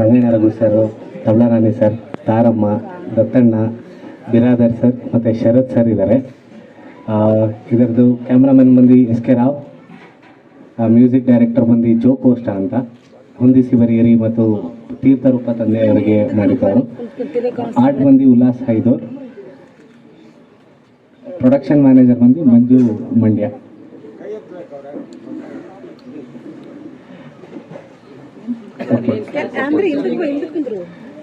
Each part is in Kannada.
Ranganna Raghu sir ತಬಲಾರಾಣಿ sir, Taramma, Dattanna, Biradar sir ಮತ್ತು ಶರತ್ ಸರ್ ಇದ್ದಾರೆ. ಇದರದ್ದು ಕ್ಯಾಮ್ರಾಮನ್ ಬಂದು S K Rao music director ಬಂದು ಜೋ ಕೋಸ್ಟಾ ಅಂತ. ಹೊಂದಿಸಿ ಬರಿಯರಿ ಮತ್ತು ತೀರ್ಥರೂಪ ತಂದೆ ಅವರಿಗೆ ಮಾಡಿದ್ದಾರೆ ಆರ್ಟ್ ಬಂದು ಉಲ್ಲಾಸ್ ಹೈದೋರ್. ಪ್ರೊಡಕ್ಷನ್ ಮ್ಯಾನೇಜರ್ ಬಂದು ಮಂಜು ಮಂಡ್ಯ.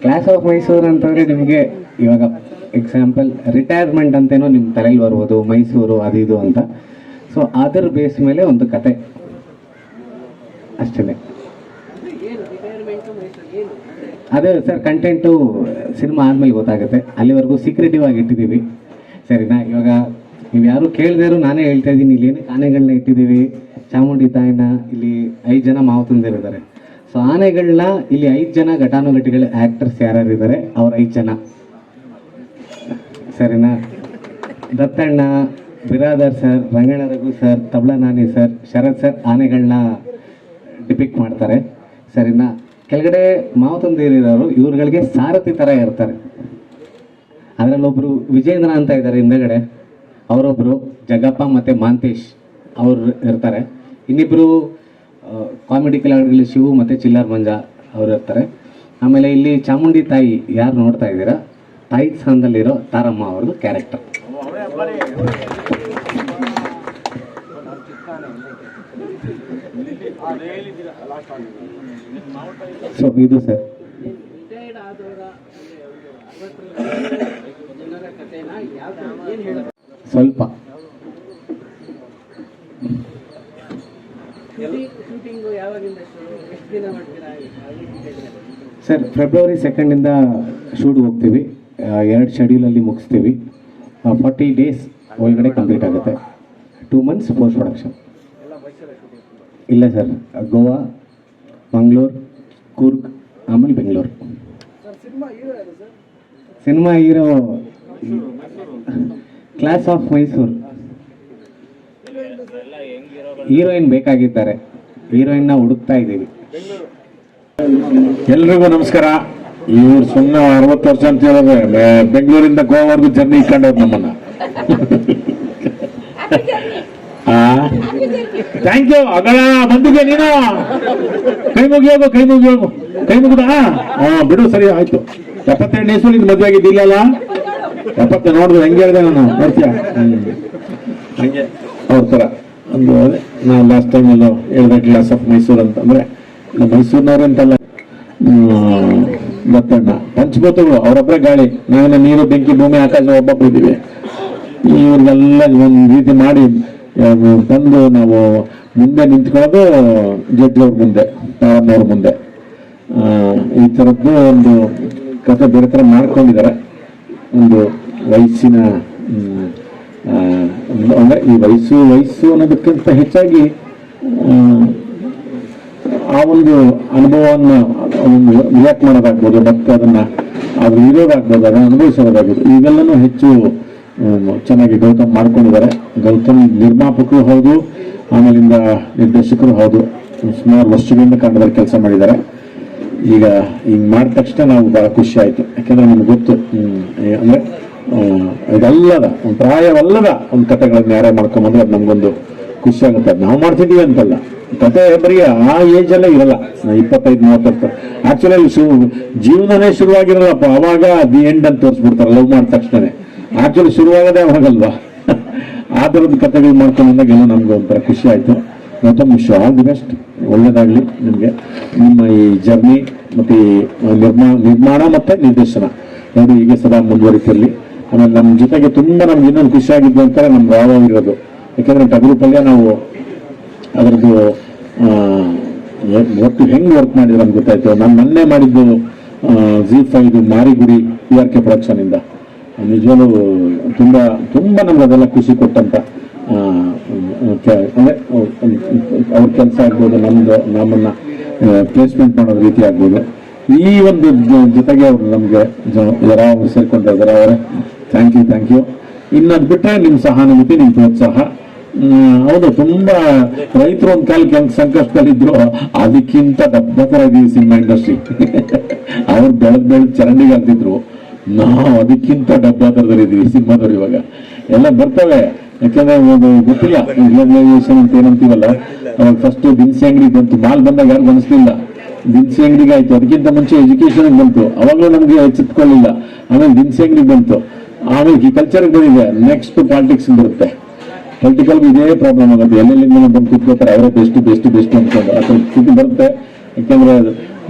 ಕ್ಲಾಸ್ ಆಫ್ ಮೈಸೂರು ಅಂತಂದ್ರೆ ನಿಮಗೆ ಇವಾಗ ಎಕ್ಸಾಂಪಲ್ ರಿಟೈರ್ಮೆಂಟ್ ಅಂತೇನೋ ನಿಮ್ಮ ತಲೆಯಲ್ಲಿ ಬರ್ಬೋದು ಮೈಸೂರು ಅದು ಇದು ಅಂತ. ಸೊ ಅದರ ಬೇಸ್ ಮೇಲೆ ಒಂದು ಕತೆ. ಅಷ್ಟೇ ಅದೇ ಸರ್ ಕಂಟೆಂಟು ಸಿನಿಮಾ ಆದಮೇಲೆ ಗೊತ್ತಾಗುತ್ತೆ. ಅಲ್ಲಿವರೆಗೂ ಸೀಕ್ರೆಟಿವ್ ಆಗಿ ಇಟ್ಟಿದ್ದೀವಿ. ಸರಿನಾ? ಇವಾಗ ನೀವು ಯಾರು ಕೇಳಿದ್ರು ನಾನೇ ಹೇಳ್ತಾ ಇದ್ದೀನಿ. ಇಲ್ಲಿ ಏನೇ ಆನೆಗಳನ್ನ ಇಟ್ಟಿದ್ದೀವಿ. ಚಾಮುಂಡಿ ತಾಯಿನ ಇಲ್ಲಿ ಐದು ಜನ ಮಾವತಂದಿರಿದ್ದಾರೆ ಸೊ ಆನೆಗಳನ್ನ ಇಲ್ಲಿ ಐದು ಜನ ಘಟಾನುಘಟಿಗಳ ಆ್ಯಕ್ಟರ್ಸ್ ಯಾರ್ಯಾರು ಇದ್ದಾರೆ ಅವ್ರ ಐದು ಜನ. ಸರಿನಾ? Dattanna, Biradar sir Rangana Raghu sir, Tabla Nani sir, Sharath sir ಆನೆಗಳನ್ನ depict ಮಾಡ್ತಾರೆ. ಸರಿನಾ? ಕೆಳಗಡೆ ಮಾವತಂದಿರಿರೋರು ಇವ್ರುಗಳಿಗೆ ಸಾರಥಿ ಥರ ಇರ್ತಾರೆ. ಅದರಲ್ಲೊಬ್ಬರು ವಿಜೇಂದ್ರ ಅಂತ ಇದ್ದಾರೆ ಹಿಂದಗಡೆ. ಅವರೊಬ್ಬರು ಜಗಪ್ಪ ಮತ್ತು ಮಾಂತೇಶ್ ಅವರು ಇರ್ತಾರೆ. ಇನ್ನಿಬ್ಬರು ಕಾಮಿಡಿ ಕಲಾವಿದರಲ್ಲಿ ಶಿವು ಮತ್ತು ಚಿಲ್ಲರ್ ಮಂಜ ಅವರು ಇರ್ತಾರೆ. ಆಮೇಲೆ ಇಲ್ಲಿ ಚಾಮುಂಡಿ ತಾಯಿ ಯಾರು ನೋಡ್ತಾ ಇದ್ದೀರಾ? ತಾಯಿ ಸ್ಥಾನದಲ್ಲಿರೋ ತಾರಮ್ಮ ಅವ್ರದ್ದು ಕ್ಯಾರೆಕ್ಟರ್ ಸೊ ಇದು ಸರ್ ಸ್ವಲ್ಪ. ಸರ್ ಫೆಬ್ರವರಿ ಸೆಕೆಂಡಿಂದ ಶೂಟ್ ಹೋಗ್ತೀವಿ. ಎರಡು ಶೆಡ್ಯೂಲಲ್ಲಿ ಮುಗಿಸ್ತೀವಿ. ಫಾರ್ಟಿ ಡೇಸ್ ಒಳಗಡೆ ಕಂಪ್ಲೀಟ್ ಆಗುತ್ತೆ. ಟೂ ಮಂತ್ಸ್ ಪೋಸ್ಟ್ ಪ್ರೊಡಕ್ಷನ್ ಇಲ್ಲ ಸರ್ ಗೋವಾ ಮಂಗ್ಳೂರು ಕೂರ್ಗ್ ಆಮೇಲೆ Bengaluru. Cinema hero class of Mysuru. Heroine ಬೇಕಾಗಿದ್ದಾರೆ. ಹೀರೋಯಿನ್ನ ಹುಡುಕ್ತಾ ಇದ್ದೀವಿ. ಎಲ್ರಿಗೂ ನಮಸ್ಕಾರ. ಇವ್ರು ಸುಮ್ಮನೆ ಅರವತ್ತು ವರ್ಷ ಅಂತ ಹೇಳಿದ್ರೆ ಬೆಂಗಳೂರಿಂದ ಗೋವಾವರೆಗೂ ಜರ್ನಿ ಇಟ್ಕೊಂಡವ್ರು ನಮ್ಮನ್ನ. ಥ್ಯಾಂಕ್ ಯು ಅಗಳ ಬಂದಿದ್ದೆ ನೀನು. ಕೈ ಮುಗಿಯೋಗು ಕೈ ಮುಗಿಯೋಗು ಕೈ ಮುಗಿದ? ಹಾ, ಬಿಡು, ಸರಿ, ಆಯ್ತು. ಎಪ್ಪತ್ತೆರಡು ಇಸ್ವಲ್ಲಿ ಮದುವೆ ಆಗಿದ್ದಿಲ್ಲಲ್ಲ ಎಪ್ಪತ್ತೆ ನೋಡಿದ್ರೆ ಹೆಂಗೆ ಹೇಳಿದೆ ನಾನು? ಬರ್ತೀಯ. ಹಂಗೆ ಅವ್ರ ಥರ ಒಂದು ನಾ ಲಾಸ್ಟ್ ಟೈಮ್ ಎಲ್ಲ ಹೇಳಿದೆ ಕ್ಲಾಸ್ ಆಫ್ ಮೈಸೂರು ಅಂತ. ಅಂದ್ರೆ ಮೈಸೂರಿನವ್ರು ಅಂತಲ್ಲ ದತ್ತಣ್ಣ ಪಂಚಭೂತಗಳು ಅವರೊಬ್ಬರೇ ಗಾಳಿ. ನಾವೇನ ನೀರು, ಬೆಂಕಿ, ಭೂಮಿ, ಆಕಾಶ, ಒಬ್ಬೊಬ್ರು ಇದ್ದೀವಿ. ಇವ್ರಿಗೆಲ್ಲ ಒಂದು ರೀತಿ ಮಾಡಿ ತಂದು ನಾವು ಮುಂದೆ ನಿಂತ್ಕೊಳ್ಳೋದು ಜಡ್ಜ್ ಅವ್ರ ಮುಂದೆ ತಾರಮ್ಮವ್ರ ಮುಂದೆ. ಈ ಥರದ್ದು ಒಂದು ಕಥೆ ಬೇರೆ ಥರ ಮಾಡ್ಕೊಂಡಿದ್ದಾರೆ. ಒಂದು ವಯಸ್ಸಿನ ಈ ವಯಸ್ಸು ವಯಸ್ಸು ಅನ್ನೋದಕ್ಕಿಂತ ಹೆಚ್ಚಾಗಿ ಆ, ಒಂದು ಅನುಭವವನ್ನ ರಿಯಾಕ್ಟ್ ಮಾಡೋದಾಗ್ಬೋದು ಮತ್ತೆ ಅದನ್ನ ಅದು ಇರೋದಾಗ್ಬೋದು ಅದನ್ನ ಅನುಭವಿಸೋದಾಗ್ಬೋದು. ಇವೆಲ್ಲನೂ ಹೆಚ್ಚು ಚೆನ್ನಾಗಿ ಗೌತಮ್ ಮಾಡ್ಕೊಂಡಿದ್ದಾರೆ. ಗೌತಮ್ ನಿರ್ಮಾಪಕರು ಹೌದು ಆಮೇಲಿಂದ ನಿರ್ದೇಶಕರು ಹೌದು. ಸುಮಾರು ವರ್ಷಗಳಿಂದ ಕನ್ನಡದಲ್ಲಿ ಕೆಲಸ ಮಾಡಿದ್ದಾರೆ. ಈಗ ಹಿಂಗ್ ಮಾಡಿದ ತಕ್ಷಣ ನಾವು ಬಹಳ ಖುಷಿ ಆಯ್ತು. ಯಾಕಂದ್ರೆ ನಮ್ಗೆ ಗೊತ್ತು ಅಂದರೆ ಇದಲ್ಲದ ಒಂದು ಪ್ರಾಯವಲ್ಲದ ಒಂದು ಕಥೆಗಳನ್ನ ಯಾರೇ ಮಾಡ್ಕೊಂಬಂದ್ರೆ ಅದು ನಮಗೊಂದು ಖುಷಿ ಆಗುತ್ತೆ. ನಾವು ಮಾಡ್ತಿದ್ದೀವಿ ಅಂತಲ್ಲ. ಕತೆ ಬರೀ ಆ ಏಜ್ ಅಲ್ಲೇ ಇರಲ್ಲ. ಇಪ್ಪತ್ತೈದು ಮೂವತ್ತು ಆಕ್ಚುಲಿ ಶು ಜೀವನನೇ ಶುರುವಾಗಿರಲ್ಲಪ್ಪ. ಅವಾಗ ದಿ ಎಂಡ್ ಅಂತ ತೋರಿಸ್ಬಿಡ್ತಾರೆ ಲವ್ ಮಾಡಿದ ತಕ್ಷಣನೇ. ಆಕ್ಚುಲಿ ಶುರುವಾಗದೆ ಅವಾಗಲ್ವಾ? ಆ ಥರದ ಕಥೆಗಳು ಮಾಡ್ಕೊಂಡು ನಮಗೆ ಒಂಥರ ಖುಷಿ ಆಯಿತು. Gautam wish all the best ಒಳ್ಳೇದಾಗಲಿ ನಿಮಗೆ. ನಿಮ್ಮ ಈ ಜರ್ನಿ ಮತ್ತು ಈ ನಿರ್ಮಾಣ ನಿರ್ಮಾಣ ಮತ್ತು ನಿರ್ದೇಶನ. ಎರಡು ಹೀಗೆ ಸದಾ ಮುಂದುವರಿತಿರಲಿ. ಆಮೇಲೆ ನಮ್ಮ ಜೊತೆಗೆ ತುಂಬ ನಮ್ಗೆ ಇನ್ನೊಂದು ಖುಷಿ ಆಗಿದ್ದು ಅಂತಾರೆ ನಮ್ಮ ರಾವ್ ಇರೋದು. ಯಾಕಂದ್ರೆ ಟಗರು ಪಲ್ಯ ನಾವು ಅದರದ್ದು ಒಟ್ಟು ಹೆಂಗ್ ವರ್ಕ್ ಮಾಡಿದ್ರೆ ನಮ್ಗೆ ಗೊತ್ತಾಯ್ತು. ನಾನು ಮೊನ್ನೆ ಮಾಡಿದ್ದು G ಫೈದು Marigudi P R K production ಇಂದ. ನಿಜವಾಗ್ಲೂ ತುಂಬ, ತುಂಬಾ ನಮ್ಗೆ ಅದೆಲ್ಲ ಖುಷಿ ಕೊಟ್ಟಂತ ಅಂದರೆ ಅವ್ರ ಕೆಲಸ ಆಗ್ಬೋದು ನಮ್ಮದು ನಮ್ಮನ್ನ ಪ್ಲೇಸ್ಮೆಂಟ್ ಮಾಡೋ ರೀತಿ ಆಗ್ಬೋದು. ಈ ಒಂದು ಜೊತೆಗೆ ಅವರು ನಮಗೆ ಜರ ಅವರು ಸೇರ್ಕೊಂಡಿದ್ದಾರೆ ಅವರೇ ಥ್ಯಾಂಕ್ ಯು ಥ್ಯಾಂಕ್ ಯು ಇನ್ನು ಬಿಟ್ಟರೆ ಬಿಟ್ರೆ ನಿಮ್ ಸಹಾನುಭೂತಿ ನಿಮ್ಮ ಪ್ರೋತ್ಸಾಹ. ಹೌದು, ತುಂಬಾ ರೈತರು ಒಂದ್ ಕಾಲಕ್ಕೆ ಹೆಂಗ್ ಸಂಕಷ್ಟದಲ್ಲಿದ್ರು, ಅದಕ್ಕಿಂತ ಡಬ್ಬತರ ಇದೀವಿ ಸಿನಿಮಾ ಇಂಡಸ್ಟ್ರಿ. ಅವ್ರು ಬೆಳೆದ್ ಬೆಳೆದ್ ಚರಂಡಿಗೆ ಆಗ್ತಿದ್ರು ನಾವು ಅದಕ್ಕಿಂತ ಡಬ್ಬಾತರದಲ್ಲಿ ಇದೀವಿ ಸಿನಿಮಾದವ್ರು ಇವಾಗ. ಎಲ್ಲ ಬರ್ತವೆ. ಯಾಕಂದ್ರೆ ಗೊತ್ತಿಲ್ಲ ಅಂತ ಏನಂತೀವಲ್ಲ? ಅವಾಗ ಫಸ್ಟ್ ದಿನಸಿ ಅಂಗಡಿ ಬಂತು. ಮಾಲ್ ಬಂದಾಗ ಯಾರು ಗಮನಿಸ್ಲಿಲ್ಲ. ದಿನಸಿ ಅಂಗಡಿಗೆ ಆಯ್ತು. ಅದಕ್ಕಿಂತ ಮುಂಚೆ ಎಜುಕೇಶನ್ ಬಂತು. ಅವಾಗಲೂ ನಮ್ಗೆ ಎಚ್ಚೆತ್ಕೊಳ್ಳಿಲ್ಲ ಆಮೇಲೆ ದಿನಸಿ ಅಂಗಡಿ ಬಂತು. ಆಮೇಲೆ ಈ ಕಲ್ಚರ್ ಬಂದಿದೆ ನೆಕ್ಸ್ಟ್ ಪಾಲಿಟಿಕ್ಸ್ ಬರುತ್ತೆ. ಪೊಲಿಟಿಕಲ್ ಇದೇ ಪ್ರಾಬ್ಲಮ್ ಆಗುತ್ತೆ. ಎಲ್ಲೆಲ್ಲಿಂದ ಬಂದು ಕೂತ್ಕೋತಾರೆ ಅವರೇ ಬೆಸ್ಟ್ ಬೆಸ್ಟ್ ಬೆಸ್ಟ್ ಅಂತ ಆ ಥರ ಸ್ಥಿತಿ ಬರುತ್ತೆ. ಯಾಕಂದ್ರೆ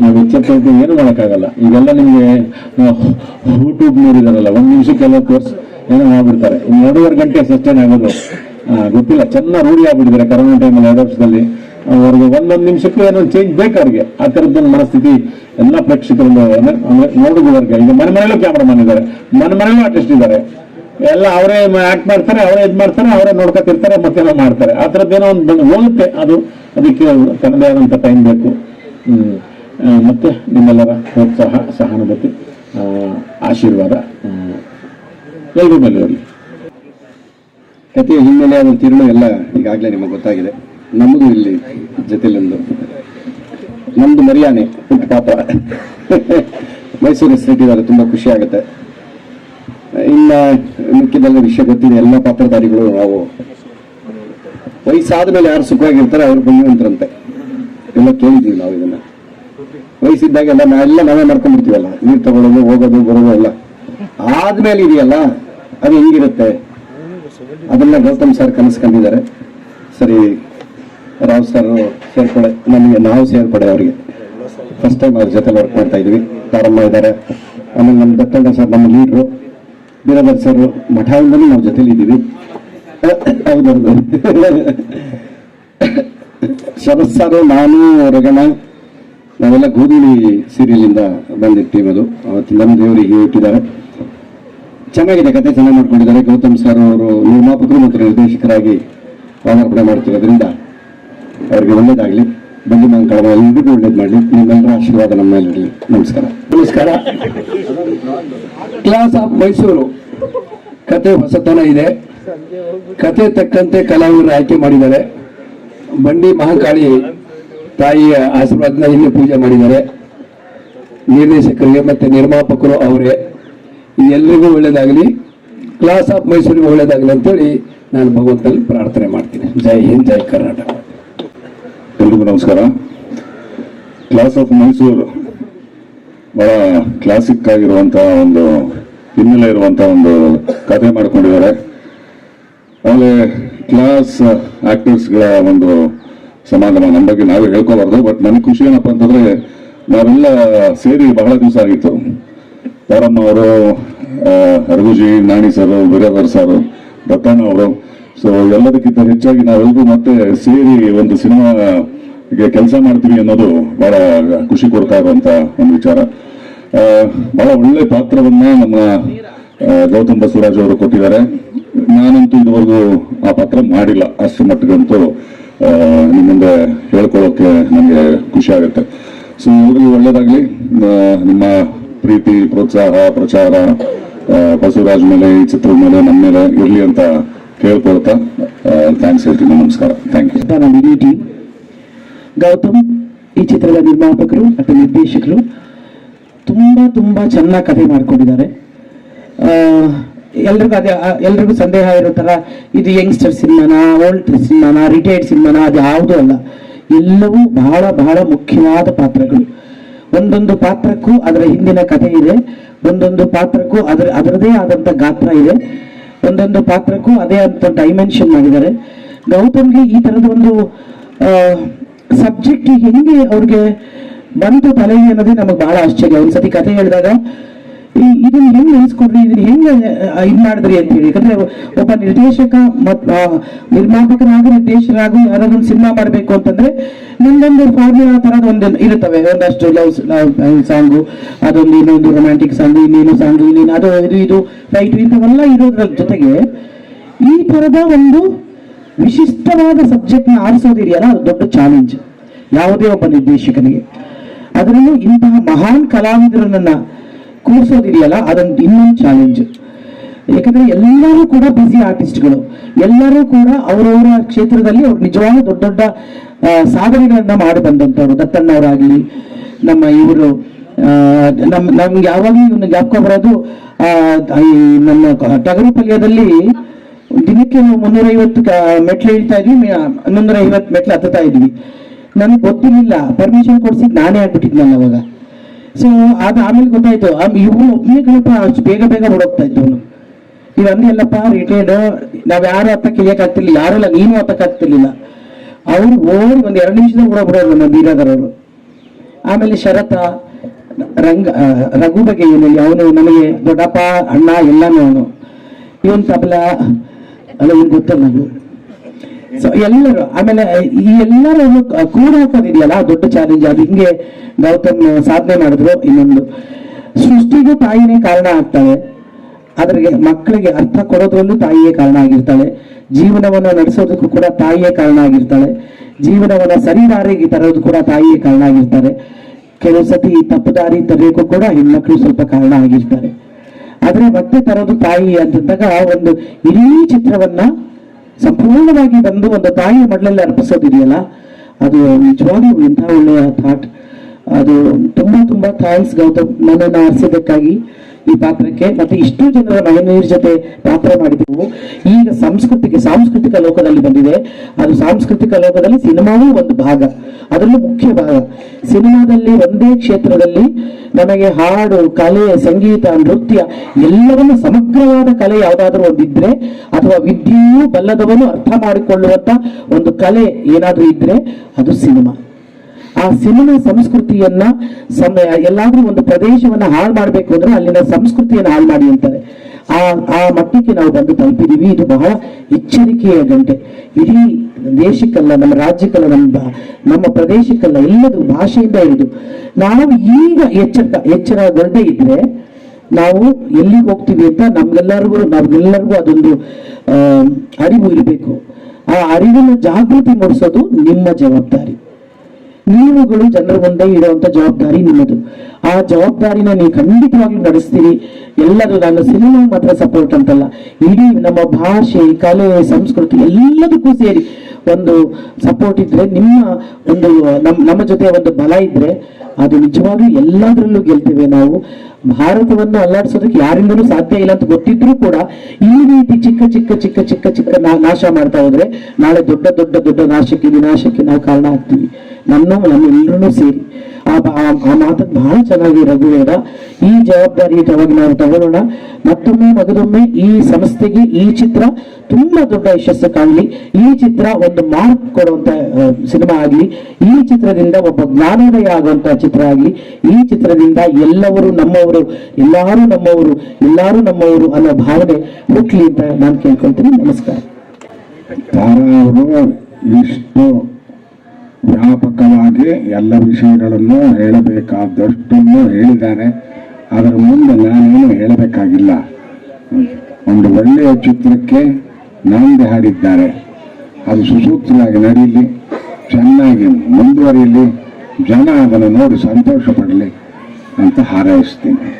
ನಾವು ಎಚ್ಚರಿಕೆ ಏನು ಮಾಡೋಕ್ಕಾಗಲ್ಲ. ಈಗೆಲ್ಲ ನಿಮಗೆ ಯೂಟ್ಯೂಬ್ ನೋಡಿದಾರಲ್ಲ, ಒಂದು ನಿಮಿಷಕ್ಕೆಲ್ಲ ಕೋರ್ಸ್ ಏನೋ ಮಾಡ್ಬಿಡ್ತಾರೆ. ಇನ್ನು ಎರಡೂವರೆ ಗಂಟೆ ಸಸ್ಟೈನ್ ಆಗೋದು. ಗೊತ್ತಿಲ್ಲ. ಚೆನ್ನಾಗಿ ರೂಢಿ ಆಗ್ಬಿಟ್ಟಿದ್ದಾರೆ ಕರೋನಾ ಟೈಮಲ್ಲಿ ಎರಡು ಅವ್ರಿಗೆ ಒಂದೊಂದು ನಿಮಿಷಕ್ಕೂ ಏನೋ ಚೇಂಜ್ ಬೇಕು ಅವ್ರಿಗೆ. ಆ ಥರದ್ದೊಂದು ಮನಸ್ಥಿತಿ ಎಲ್ಲ ಪ್ರೇಕ್ಷಕರಿಂದ ಅಂದ್ರೆ ಅಂದ್ರೆ ನೋಡುಗ ವರ್ಗ ಈಗ. ಮನೆ ಮನೆಯಲ್ಲೂ ಕ್ಯಾಮ್ರಾಮನ್ ಇದ್ದಾರೆ. ಮನೆ ಮನೆಯಲ್ಲೂ ಆರ್ಟಿಸ್ಟ್ ಇದ್ದಾರೆ. ಎಲ್ಲ ಅವರೇ ಆಕ್ಟ್ ಮಾಡ್ತಾರೆ, ಅವರೇ ಇದು ಮಾಡ್ತಾರೆ, ಅವರೇ ನೋಡ್ಕೊತಿರ್ತಾರೆ, ಮತ್ತೆಲ್ಲ ಮಾಡ್ತಾರೆ. ಆ ಥರದ್ದೇನೋ ಒಂದು ಬಂದು ಹೋಗುತ್ತೆ. ಅದು ಅದಕ್ಕೆ ತನ್ನದೇ ಆದಂಥ ಟೈಮ್ ಬೇಕು. ಮತ್ತೆ ನಿಮ್ಮೆಲ್ಲರ ಪ್ರೋತ್ಸಾಹ, ಸಹಾನುಭೂತಿ ಆಶೀರ್ವಾದ ಎಲ್ಲರೂ ಮೇಲೆ ಇರಲಿ. ಹಿನ್ನೆಲೆ ತಿರುಳು ಎಲ್ಲ ಈಗಾಗಲೇ ನಿಮಗೆ ಗೊತ್ತಾಗಿದೆ. ನಮಗೂ ಇಲ್ಲಿ ಜೊತೆಲೊಂದು ನಮ್ದು ಮರಿಯಾನೆ. ಪಾಪ. ಮೈಸೂರು ಹೆಸರಿಟ್ಟಿದ್ದಾರೆ ತುಂಬ ಖುಷಿ ಆಗುತ್ತೆ. ಇನ್ನ ಮಿಕ್ಕಿದೆಲ್ಲ ವಿಷಯ ಗೊತ್ತಿದೆ, ಎಲ್ಲ ಪಾತ್ರಧಾರಿಗಳು ನಾವು. ವಯಸ್ಸಾದ ಮೇಲೆ ಯಾರು ಸುಖವಾಗಿರ್ತಾರೆ, ಅವ್ರು ಪುಣ್ಯವಂತರಂತೆ ಎಲ್ಲ ಕೇಳಿದೀವಿ ನಾವು ಇದನ್ನ. ವಯಸ್ಸಿದ್ದಾಗೆಲ್ಲ ನಾವೆಲ್ಲ ನಾವೇ ಮಾಡ್ಕೊಂಡ್ಬಿಡ್ತೀವಲ್ಲ. ನೀರು ತಗೊಳ್ಳೋದು, ಹೋಗೋದು, ಬರೋದು ಎಲ್ಲ. ಆದ್ಮೇಲೆ ಇದೆಯಲ್ಲ, ಅದು ಹೆಂಗಿರುತ್ತೆ? ಅದನ್ನ ಗೌತಮ್ ಸರ್ ಕನಸ್ಕೊಂಡಿದ್ದಾರೆ. ಸರಿ ರಾವ್ ಸರ್ ಸೇರ್ಪಡೆ ನಮಗೆ ನಾವು ಸೇರ್ಪಡೆ ಅವರಿಗೆ. ಫಸ್ಟ್ ಟೈಮ್ ಅವ್ರ ಜೊತೆ ವರ್ಕ್ ಮಾಡ್ತಾ ಇದ್ವಿ. ಪ್ರಾರಂಭ ಇದ್ದಾರೆ. ಆಮೇಲೆ ನಮ್ಮ ದತ್ತಣ್ಣ ಸರ್, ನಮ್ಮ ಲೀಡ್ರು ಬೀರಭದ್ರ ಸರ್ ಮಠದಿಂದಲೂ ನಾವು ಜೊತೆಲಿ ಇದ್ದೀವಿ. ಹೌದೌದು. ಶರತ್ ಸರ್, ನಾನು, ರಗಣ, ನಾವೆಲ್ಲ ಗೋಧಿಲಿ ಸೀರಿಯಲಿಂದ ಬಂದಿದ್ದ ಟೀಮ್ ಅದು. ಅವತ್ತಿಂದ ದೇವರಿಗೆ ಇಟ್ಟಿದ್ದಾರೆ. ಚೆನ್ನಾಗಿದೆ ಕತೆ, ಚೆನ್ನಾಗಿ ಮಾಡ್ಕೊಂಡಿದ್ದಾರೆ. ಗೌತಮ್ ಸರ್ ಅವರು ನಿರ್ಮಾಪಕರು ಮತ್ತು ನಿರ್ದೇಶಕರಾಗಿ ಪಾದಾರ್ಪಣೆ ಮಾಡ್ತಿರೋದ್ರಿಂದ ಅವರಿಗೆ ಒಳ್ಳೇದಾಗಲಿ ಬಂದು ಕಳೆದ ಎಲ್ರಿಗೂ ಒಳ್ಳೇದು ಮಾಡಲಿ. ನಿಮ್ಮೆಲ್ಲರ ಆಶೀರ್ವಾದ ನಮ್ಮ ಮೇಲೆ ಇರಲಿ. ನಮಸ್ಕಾರ. ನಮಸ್ಕಾರ. ಕ್ಲಾಸ್ ಆಫ್ ಮೈಸೂರು ಕತೆ ಹೊಸತನ ಇದೆ. ಕತೆ ತಕ್ಕಂತೆ ಕಲಾವಿದರು ಆಯ್ಕೆ ಮಾಡಿದ್ದಾರೆ. ಬಂಡಿ ಮಹಾಕಾಳಿ ತಾಯಿಯ ಆಶೀರ್ವಾದನ ಇಲ್ಲಿ ಪೂಜೆ ಮಾಡಿದ್ದಾರೆ. ನಿರ್ದೇಶಕರಿಗೆ ಮತ್ತೆ ನಿರ್ಮಾಪಕರು ಅವರೇ. ಇದೆಲ್ಲರಿಗೂ ಒಳ್ಳೇದಾಗಲಿ. ಕ್ಲಾಸ್ ಆಫ್ ಮೈಸೂರಿಗೆ ಒಳ್ಳೇದಾಗಲಿ ಅಂತೇಳಿ ನಾನು ಭಗವಂತನಲ್ಲಿ ಪ್ರಾರ್ಥನೆ ಮಾಡ್ತೀನಿ. ಜೈ ಹಿಂದ್ ಜೈ ಕರ್ನಾಟಕ. ಎಲ್ರಿಗೂ ನಮಸ್ಕಾರ. ಕ್ಲಾಸ್ ಆಫ್ ಮೈಸೂರು ಬಹಳ ಕ್ಲಾಸಿಕ್ ಆಗಿರುವಂತಹ ಒಂದು ಹಿನ್ನೆಲೆ ಇರುವಂತಹ ಒಂದು ಕಥೆ ಮಾಡ್ಕೊಂಡಿದ್ದಾರೆ. ಆಮೇಲೆ ಕ್ಲಾಸ್ ಆಕ್ಟರ್ಸ್ಗಳ ಒಂದು ಸಮಾಗಮ ನಮ್ಮ ಬಗ್ಗೆ ನಾವೇ ಹೇಳ್ಕೋಬಾರ್ದು ಬಟ್ ನನಗೆ ಖುಷಿ ಏನಪ್ಪ ಅಂತಂದ್ರೆ ನಾವೆಲ್ಲ ಸೇರಿ ಬಹಳ ದಿವಸ ಆಗಿತ್ತು. ಪಾರಮ್ಮ ಅವರು ರಘುಜಿ ನಾಣಿ ಸರ್ ವೀರಧರ್ ಸರ್ ದತ್ತಣ್ಣ ಅವರು. ಸೊ ಎಲ್ಲದಕ್ಕಿಂತ ಹೆಚ್ಚಾಗಿ ನಾವೆಲ್ಲರೂ ಮತ್ತೆ ಸೇರಿ ಒಂದು ಸಿನಿಮಾ ಕೆಲಸ ಮಾಡ್ತೀವಿ ಅನ್ನೋದು ಬಹಳ ಖುಷಿ ಕೊಡ್ತಾ ಇರುವಂತ ಒಂದು ವಿಚಾರ. ಬಹಳ ಒಳ್ಳೆ ಪಾತ್ರವನ್ನ ನಮ್ಮ ಗೌತಮ್ ಬಸವರಾಜ್ ಅವರು ಕೊಟ್ಟಿದ್ದಾರೆ. ನಾನಂತೂ ಇದುವರೆಗೂ ಆ ಪಾತ್ರ ಮಾಡಿಲ್ಲ. ಅಷ್ಟು ಮಟ್ಟಿಗಂತೂ ನಿಮ್ಮ ಮುಂದೆ ಹೇಳ್ಕೊಳ್ಳೋಕೆ ನನಗೆ ಖುಷಿ ಆಗುತ್ತೆ. ಸೊ ಎಲ್ರಿಗೂ ಒಳ್ಳೇದಾಗ್ಲಿ. ನಿಮ್ಮ ಪ್ರೀತಿ, ಪ್ರೋತ್ಸಾಹ, ಪ್ರಚಾರ ಬಸವರಾಜ್ ಮೇಲೆ, ಈ ಚಿತ್ರದ ಮೇಲೆ, ನಮ್ಮ ಮೇಲೆ ಇರಲಿ ಅಂತ ಕೇಳ್ಕೊಳ್ತಾ ಥ್ಯಾಂಕ್ಸ್ ಹೇಳ್ತೀನಿ. ನಮಸ್ಕಾರ. ಥ್ಯಾಂಕ್ ಯು ಗೌತಮ್, ಈ ಚಿತ್ರದ ನಿರ್ಮಾಪಕರು ಮತ್ತು ನಿರ್ದೇಶಕರು ತುಂಬ ತುಂಬ ಚೆನ್ನಾಗಿ ಕಥೆ ಮಾಡ್ಕೊಂಡಿದ್ದಾರೆ. ಎಲ್ರಿಗೂ ಅದೇ ಎಲ್ರಿಗೂ ಸಂದೇಹ ಇರೋ ಥರ ಇದು ಯಂಗ್ಸ್ಟರ್ ಸಿನಿಮಾನ, ಓಲ್ಡ್ ಸಿನಿಮಾನ, ರಿಟೈರ್ಡ್ ಸಿನಿಮಾನ, ಅದು ಯಾವುದೂ ಅಲ್ಲ. ಎಲ್ಲವೂ ಬಹಳ ಬಹಳ ಮುಖ್ಯವಾದ ಪಾತ್ರಗಳು. ಒಂದೊಂದು ಪಾತ್ರಕ್ಕೂ ಅದರ ಹಿಂದಿನ ಕಥೆ ಇದೆ, ಒಂದೊಂದು ಪಾತ್ರಕ್ಕೂ ಅದರ, ಅದರದೇ ಆದಂಥ ಗಾತ್ರ ಇದೆ, ಒಂದೊಂದು ಪಾತ್ರಕ್ಕೂ ಅದೇ ಅಂತ ಡೈಮೆನ್ಷನ್ ಮಾಡಿದ್ದಾರೆ. ಗೌತಮ್ಗೆ ಈ ಥರದ ಒಂದು ಸಬ್ಜೆಕ್ಟ್ ಹೆಂಗೆ ಅವ್ರಿಗೆ ಬಂತು ತಲೆ ಅನ್ನೋದೇ ನಮಗೆ ಬಹಳ ಆಶ್ಚರ್ಯ. ಒಂದ್ಸತಿ ಕಥೆ ಹೇಳಿದಾಗ ಇದನ್ನ ಹೆಂಗ್ ನೆನೆಸ್ಕೊಡ್ರಿ ಇದನ್ನ ಹೆಂಗ ಇದ್ ಮಾಡಿದ್ರಿ? ಅಂತ ಹೇಳಿ ಯಾಕಂದ್ರೆ ಒಬ್ಬ ನಿರ್ದೇಶಕ ಮತ್ ನಿರ್ಮಾಪಕನಾಗಿ ನಿರ್ದೇಶಕರಾಗಿ ಯಾರಾದ್ರೂ ಒಂದು ಸಿನಿಮಾ ಮಾಡಬೇಕು ಅಂತಂದ್ರೆ ನಿಮ್ದೊಂದು ಫಾರ್ಮುಲಾ ತರದ ಒಂದ್ ಇರುತ್ತವೆ. ಒಂದಷ್ಟು ಲವ್ ಲವ್ ಸಾಂಗು, ಅದೊಂದು ಇನ್ನೊಂದು ರೊಮ್ಯಾಂಟಿಕ್ ಸಾಂಗ್, ಇನ್ನೇನು ಸಾಂಗ್, ಇನ್ನೇನು, ಅದು ಇದು ಇದು ಫೈಟ್ ಇಂಥವೆಲ್ಲ ಇರೋದ್ರ ಜೊತೆಗೆ ಈ ತರದ ಒಂದು ವಿಶಿಷ್ಟವಾದ ಸಬ್ಜೆಕ್ಟ್ನ ಆರಿಸೋದಿದೆಯಲ್ಲ ಅದು ದೊಡ್ಡ ಚಾಲೆಂಜ್ ಯಾವುದೇ ಒಬ್ಬ ನಿರ್ದೇಶಕನಿಗೆ. ಅದರಲ್ಲೂ ಇಂತಹ ಮಹಾನ್ ಕಲಾವಿದರನ್ನ ಕೂರಿಸೋದಿದೆಯಲ್ಲ ಅದೊಂದು ಇನ್ನೊಂದು ಚಾಲೆಂಜ್ ಯಾಕಂದ್ರೆ ಎಲ್ಲರೂ ಕೂಡ ಬ್ಯುಸಿ ಆರ್ಟಿಸ್ಟ್ಗಳು ಎಲ್ಲರೂ ಕೂಡ ಅವರವರ ಕ್ಷೇತ್ರದಲ್ಲಿ ಅವ್ರು ನಿಜವಾಗ್ಲೂ ದೊಡ್ಡ ದೊಡ್ಡ ಸಾಧನೆಗಳನ್ನ ಮಾಡಿ ಬಂದಂಥವ್ರು. ದತ್ತಣ್ಣವರಾಗ್ಲಿ ನಮ್ಮ ಇವರು ನಮ್ ನಮ್ಗೆ ಯಾವಾಗಲೂ ಇವನ್ನ ಜ್ಞಾಪಕ ಬರೋದು ಆ, ನಮ್ಮ ಟಗರು ಪಲ್ಯದಲ್ಲಿ ದಿನಕ್ಕೆ ನಾವು ಮುನ್ನೂರ ಐವತ್ತು ಮೆಟ್ಲು ಇಳ್ತಾ ಇದ್ವಿ ಹನ್ನೊಂದರ ಐವತ್ತು ಮೆಟ್ಲು ಹತ್ತುತ್ತಾ ಇದ್ವಿ. ನನಗೆ ಗೊತ್ತಿರಲಿಲ್ಲ ಪರ್ಮಿಷನ್ ಕೊಡ್ಸಿದ್ ನಾನೇ ಆಗ್ಬಿಟ್ಟಿದ್ನಲ್ಲ ಅವಾಗ. ಸೊ ಅದು ಆಮೇಲೆ ಗೊತ್ತಾಯ್ತು ಇವನು ಒಬ್ಬನೇ ಅಷ್ಟು ಬೇಗ ಬೇಗ ಓಡೋಗ್ತಾ ಇದ್ದವನು. ಅಂದ್ರೆ ಎಲ್ಲಪ್ಪ ರಿಟೈರ್ಡ್, ನಾವ್ ಯಾರು ಹತ್ತ ಇಳಿಯಕ್ ಯಾರಲ್ಲ ನೀನು ಹತ್ತಕ್ಕೆ ಆಗ್ತಿರ್ಲಿಲ್ಲ ಅವ್ರು ಓಡಿ ಒಂದು ಎರಡು ನಿಮಿಷದಾಗ ಬಿಡೋರು ನಮ್ಮ ಬೀರಾದರ್ ಅವರು. ಆಮೇಲೆ ಶರತ, ರಂಗ ರಘು ಬಗ್ಗೆ ಏನು ಅವನು ನನಗೆ ದೊಡ್ಡಪ್ಪ, ಅಣ್ಣ, ಎಲ್ಲಾನು ಅವನು. ಇವನ್ ತಬಲ ಅಲ್ಲ ಇವ್ನು ಗೊತ್ತಲ್ಲ ನನಗೆ ಸೊ ಎಲ್ಲರೂ, ಆಮೇಲೆ ಈ ಎಲ್ಲರೂ ಕೂಡ ಹಾಕೋದಿದೆಯಲ್ಲ ದೊಡ್ಡ ಚಾಲೆಂಜ್ ಅದು. ಹಿಂಗೆ ಗೌತಮ್ ಸಾಧನೆ ಮಾಡಿದ್ರು ಇನ್ನೊಂದು. ಸೃಷ್ಟಿಗೂ ತಾಯಿನೇ ಕಾರಣ ಆಗ್ತಾಳೆ. ಅದ್ರಿಗೆ ಮಕ್ಕಳಿಗೆ ಅರ್ಥ ಕೊಡೋದ್ರಲ್ಲೂ ತಾಯಿಯೇ ಕಾರಣ ಆಗಿರ್ತಾಳೆ. ಜೀವನವನ್ನ ನಡೆಸೋದಕ್ಕೂ ಕೂಡ ತಾಯಿಯೇ ಕಾರಣ ಆಗಿರ್ತಾಳೆ. ಜೀವನವನ್ನ ಸರಿದಾರಿಗೆ ತರೋದು ಕೂಡ ತಾಯಿಯೇ ಕಾರಣ ಆಗಿರ್ತಾರೆ. ಕೆಲವು ಸತಿ ತಪ್ಪು ದಾರಿ ತರೋಕ್ಕೂ ಕೂಡ ಹೆಣ್ಮಕ್ಳು ಸ್ವಲ್ಪ ಕಾರಣ ಆಗಿರ್ತಾರೆ. ಆದ್ರೆ ಮತ್ತೆ ತರೋದು ತಾಯಿ ಅಂತಂದಾಗ ಒಂದು ಇಡೀ ಚಿತ್ರವನ್ನ ಸಂಪೂರ್ಣವಾಗಿ ಬಂದು ಒಂದು ತಾಯಿಯ ಮಡ್ಲಲ್ಲಿ ಅರ್ಪಿಸೋದಿದೆಯಲ್ಲ, ಅದು ನಿಜವಾಗ್ಲೂ ಇಂಥ ಒಳ್ಳೆಯ ಥಾಟ್. ಅದು ತುಂಬಾ ತುಂಬಾ ಥ್ಯಾಂಕ್ಸ್ ಗೌತಮ್, ನನ್ನನ್ನು ಆರಿಸಿದ್ದಕ್ಕಾಗಿ ಈ ಪಾತ್ರಕ್ಕೆ. ಮತ್ತೆ ಇಷ್ಟು ಜನರ ಮಹಿಳೆಯರ ಜೊತೆ ಪಾತ್ರ ಮಾಡಿದೆವು. ಈಗ ಸಂಸ್ಕೃತಿಗೆ, ಸಾಂಸ್ಕೃತಿಕ ಲೋಕದಲ್ಲಿ ಬಂದಿದೆ. ಅದು ಸಾಂಸ್ಕೃತಿಕ ಲೋಕದಲ್ಲಿ ಸಿನಿಮಾವೂ ಒಂದು ಭಾಗ. ಅದರಲ್ಲೂ ಮುಖ್ಯ ಭಾಗ, ಸಿನಿಮಾದಲ್ಲಿ ಒಂದೇ ಕ್ಷೇತ್ರದಲ್ಲಿ ನಮಗೆ ಹಾಡು, ಕಲೆ, ಸಂಗೀತ, ನೃತ್ಯ ಎಲ್ಲವನ್ನೂ ಸಮಗ್ರವಾದ ಕಲೆ ಯಾವುದಾದ್ರೂ ಒಂದಿದ್ರೆ ಅಥವಾ ವಿದ್ಯೆಯೂ ಬಲ್ಲದವನು ಅರ್ಥ ಮಾಡಿಕೊಳ್ಳುವಂತ ಒಂದು ಕಲೆ ಏನಾದರೂ ಇದ್ರೆ ಅದು ಸಿನಿಮಾ. ಆ ಸಿನಿಮಾ ಸಂಸ್ಕೃತಿಯನ್ನ ಸಮಯ ಎಲ್ಲಾದ್ರೂ ಒಂದು ಪ್ರದೇಶವನ್ನ ಹಾಳು ಮಾಡಬೇಕು ಅಂದ್ರೆ ಅಲ್ಲಿನ ಸಂಸ್ಕೃತಿಯನ್ನ ಹಾಳು ಮಾಡಿ ಅಂತಾರೆ. ಆ ಆ ಮಟ್ಟಕ್ಕೆ ನಾವು ಬಂದು ತಲುಪಿದೀವಿ ಇದು ಬಹಳ ಎಚ್ಚರಿಕೆಯ ಗಂಟೆ. ಇಡೀ ದೇಶಕ್ಕಲ್ಲ, ನಮ್ಮ ರಾಜ್ಯಕ್ಕಲ್ಲ, ನಮ್ಮ ನಮ್ಮ ಪ್ರದೇಶಕ್ಕಲ್ಲ, ಎಲ್ಲದು ಭಾಷೆಯಿಂದ ಹಿಡಿದು ನಾವು ಈಗ ಎಚ್ಚರ ಎಚ್ಚರಗೊಳ್ಳದೆ ಇದ್ರೆ ನಾವು ಎಲ್ಲಿಗೆ ಹೋಗ್ತೀವಿ ಅಂತ ನಮ್ಗೆಲ್ಲರಿಗೂ ನಮ್ಗೆಲ್ಲರಿಗೂ ಅದೊಂದು ಅರಿವು ಇರಬೇಕು. ಆ ಅರಿವನ್ನು ಜಾಗೃತಿ ಮೂಡಿಸೋದು ನಿಮ್ಮ ಜವಾಬ್ದಾರಿ. ನೀವುಗಳು ಜನರ ಮುಂದೆ ಇರುವಂತ ಜವಾಬ್ದಾರಿ ನಿಮ್ಮದು. ಆ ಜವಾಬ್ದಾರಿನ ನೀವು ಖಂಡಿತವಾಗ್ಲೂ ನಡೆಸ್ತೀರಿ. ಎಲ್ಲರೂ ನಾನು ಸಿನಿಮಾ ಮಾತ್ರ ಸಪೋರ್ಟ್ ಅಂತಲ್ಲ. ಇಡೀ ನಮ್ಮ ಭಾಷೆ, ಕಲೆ, ಸಂಸ್ಕೃತಿ ಎಲ್ಲದಕ್ಕೂ ಸೇರಿ ಒಂದು ಸಪೋರ್ಟ್ ಇದ್ರೆ, ನಿಮ್ಮ ಒಂದು, ನಮ್, ನಮ್ಮ ಜೊತೆ ಒಂದು ಬಲ ಇದ್ರೆ ಅದು ನಿಜವಾಗ್ಲೂ ಎಲ್ಲದರಲ್ಲೂ ಗೆಲ್ತೇವೆ ನಾವು. ಭಾರತವನ್ನು ಅಲ್ಲಾಡಿಸೋದಕ್ಕೆ ಯಾರಿಂದಲೂ ಸಾಧ್ಯ ಇಲ್ಲ ಅಂತ ಗೊತ್ತಿದ್ರೂ ಕೂಡ ಈ ರೀತಿ ಚಿಕ್ಕ ಚಿಕ್ಕ ಚಿಕ್ಕ ಚಿಕ್ಕ ಚಿಕ್ಕ ನಾಶ ಮಾಡ್ತಾ ಹೋದ್ರೆ ನಾಳೆ ದೊಡ್ಡ ದೊಡ್ಡ ದೊಡ್ಡ ನಾಶಕ್ಕೆ ವಿನಾಶಕ್ಕೆ ನಾವು ಕಾರಣ ಆಗ್ತೀವಿ. ನನ್ನ ನಮ್ಮೆಲ್ಲರೂ ಸೇರಿ. ಆ ಮಾತನ್ನು ಬಹಳ ಚೆನ್ನಾಗಿ ರಘುವೇದ ಈ ಜವಾಬ್ದಾರಿಯುತವಾಗಿ ನಾವು ತಗೊಳ್ಳೋಣ. ಮತ್ತೊಮ್ಮೆ ಮಗದೊಮ್ಮೆ ಈ ಸಂಸ್ಥೆಗೆ ಈ ಚಿತ್ರ ತುಂಬಾ ದೊಡ್ಡ ಯಶಸ್ಸು ಕಾಣಲಿ ಈ ಚಿತ್ರ ಒಂದು ಮಾರ್ಕ್ ಕೊಡುವಂತ ಸಿನಿಮಾ ಆಗಲಿ. ಈ ಚಿತ್ರದಿಂದ ಒಬ್ಬ ಜ್ಞಾನೋದಯ ಆಗುವಂತ ಚಿತ್ರ ಆಗಲಿ. ಈ ಚಿತ್ರದಿಂದ ಎಲ್ಲವರು ನಮ್ಮವರು, ಎಲ್ಲಾರು ನಮ್ಮವರು ಎಲ್ಲಾರು ನಮ್ಮವರು ಅನ್ನೋ ಭಾವನೆ ಹುಟ್ಲಿ ಅಂತ ನಾನು ಕೇಳ್ಕೊಳ್ತೀನಿ. ನಮಸ್ಕಾರ. ವ್ಯಾಪಕವಾಗಿ ಎಲ್ಲ ವಿಷಯಗಳನ್ನು ಹೇಳಬೇಕಾದಷ್ಟನ್ನು ಹೇಳಿದ್ದಾರೆ ಅದರ ಮುಂದೆ ನಾನೇನು ಹೇಳಬೇಕಾಗಿಲ್ಲ. ಒಂದು ಒಳ್ಳೆಯ ಚಿತ್ರಕ್ಕೆ ನಾಂದಿ ಹಾಡಿದ್ದಾರೆ. ಅದು ಸುಸೂತ್ರವಾಗಿ ನಡೀಲಿ ಚೆನ್ನಾಗಿ ಮುಂದುವರಿಯಲಿ, ಜನ ಅದನ್ನು ನೋಡಿ ಸಂತೋಷ ಪಡಲಿ ಅಂತ ಹಾರೈಸ್ತೀನಿ.